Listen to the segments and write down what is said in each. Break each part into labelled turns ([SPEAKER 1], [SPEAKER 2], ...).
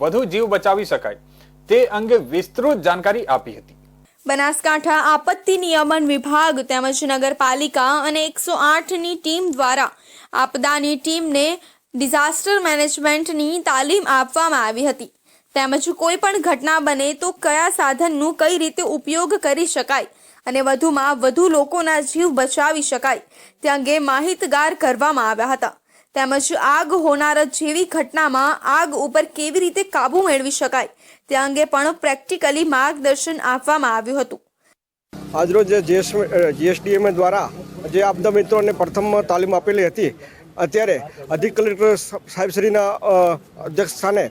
[SPEAKER 1] વધુ જીવ બચાવી શકાય. તે અંગે વિસ્તૃત જાણકારી આપી હતી.
[SPEAKER 2] બનાસકાંઠા આપત્તિ નિયમન વિભાગ તેમજ નગરપાલિકા અને એકસો આઠની ટીમ દ્વારા આપદાની ટીમને ડિઝાસ્ટર મેનેજમેન્ટની તાલીમ આપવામાં આવી હતી. તેમજ કોઈ પણ ઘટના બને તો કયા સાધનનું કઈ રીતે ઉપયોગ કરી શકાય અને વધુમાં વધુ લોકોના જીવ બચાવી શકાય તે અંગે માહિતગાર કરવામાં આવ્યા હતા. તેમજ આગ હોનાર જેવી ઘટનામાં આગ ઉપર કેવી રીતે કાબુ મેળવી શકાય તે અંગે પણ પ્રેક્ટિકલી માર્ગદર્શન આપવામાં આવ્યું હતું.
[SPEAKER 3] આજરોજ જીએસડીએમ દ્વારા જે આપદા મિત્રોને પ્રથમ તાલીમ આપેલી હતી, અત્યારે અધિક કલેક્ટર સાહેબશ્રીના અધ્યક્ષ સ્થાને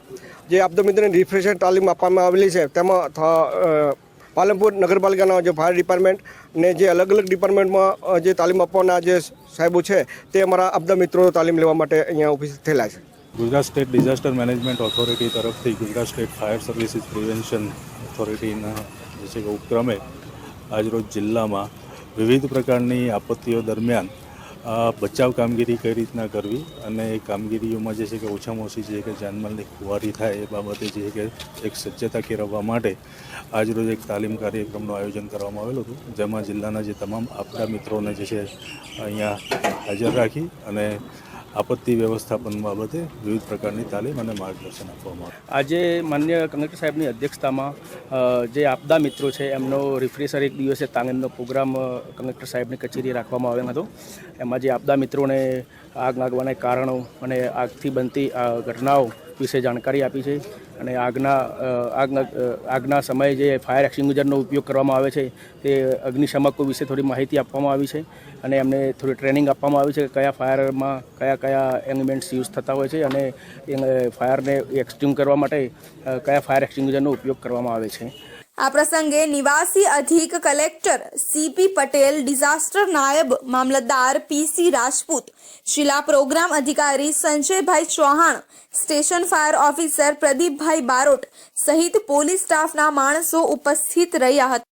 [SPEAKER 3] જે આપદા મિત્રોને રિફ્રેશન તાલીમ આપવામાં આવેલી છે, તેમાં પાલનપુર નગરપાલિકાના જે ફાયર ડિપાર્ટમેન્ટ ને જે અલગ અલગ ડિપાર્ટમેન્ટમાં જે તાલીમ આપવાના જે સાહેબો છે, તે અમારા આપદા મિત્રો તાલીમ લેવા માટે અહીંયા ઓફિસ થયેલા છે.
[SPEAKER 4] Gujarat state disaster management authority તરફથી Gujarat state fire services prevention ઓથોરિટીના જે છે ઉપક્રમે આજરોજ જિલ્લામાં વિવિધ પ્રકારની આપત્તિઓ દરમિયાન બચાવ કામગીરી કઈ રીતના કરવી અને એ કામગીરીઓમાં જે છે કે ઓછામાં ઓછી જે કે જાનમાલની ખુવારી થાય એ બાબતે જે કે એક સજ્જતા કેળવવા માટે આજરોજ એક તાલીમ કાર્યક્રમનું આયોજન કરવામાં આવેલું હતું, જેમાં જિલ્લાના જે તમામ આપદા મિત્રોને જે છે અહીંયા હાજર રાખી અને આપત્તિ વ્યવસ્થાપન બાબતે વિવિધ પ્રકારની તાલીમ અને માર્ગદર્શન આપવામાં આવ્યું
[SPEAKER 5] આજે માન્ય કલેક્ટર સાહેબની અધ્યક્ષતામાં જે આપદા મિત્રો છે, એમનો રિફ્રેશર એક દિવસે તાલીમનો પ્રોગ્રામ કલેક્ટર સાહેબની કચેરીએ રાખવામાં આવ્યો હતો. એમાં જે આપદા મિત્રોને આગ લાગવાના કારણો અને આગથી બનતી ઘટનાઓ વિશે જાણકારી આપી છે અને આગના આગના આગના સમયે જે ફાયર એક્સટિંગ્વિઝરનો ઉપયોગ કરવામાં આવે છે તે અગ્નિશામકો વિશે થોડી માહિતી આપવામાં આવી છે અને એમને થોડી ટ્રેનિંગ આપવામાં આવી છે કે કયા ફાયરમાં કયા કયા એલિમેન્ટ્સ યુઝ થતા હોય છે અને ફાયરને એક્સટિંગ કરવા માટે કયા ફાયર એક્સટિંગ્વિઝરનો ઉપયોગ કરવામાં આવે છે.
[SPEAKER 2] આ પ્રસંગે નિવાસી અધિક કલેક્ટર સીપી પટેલ, ડિઝાસ્ટર નાયબ મામલતદાર પીસી રાજપૂત, શિલા પ્રોગ્રામ અધિકારી Sanjaybhai Chauhan, station fire officer Pradeepbhai Barot સહિત પોલીસ સ્ટાફના માણસો ઉપસ્થિત રહ્યા હતા.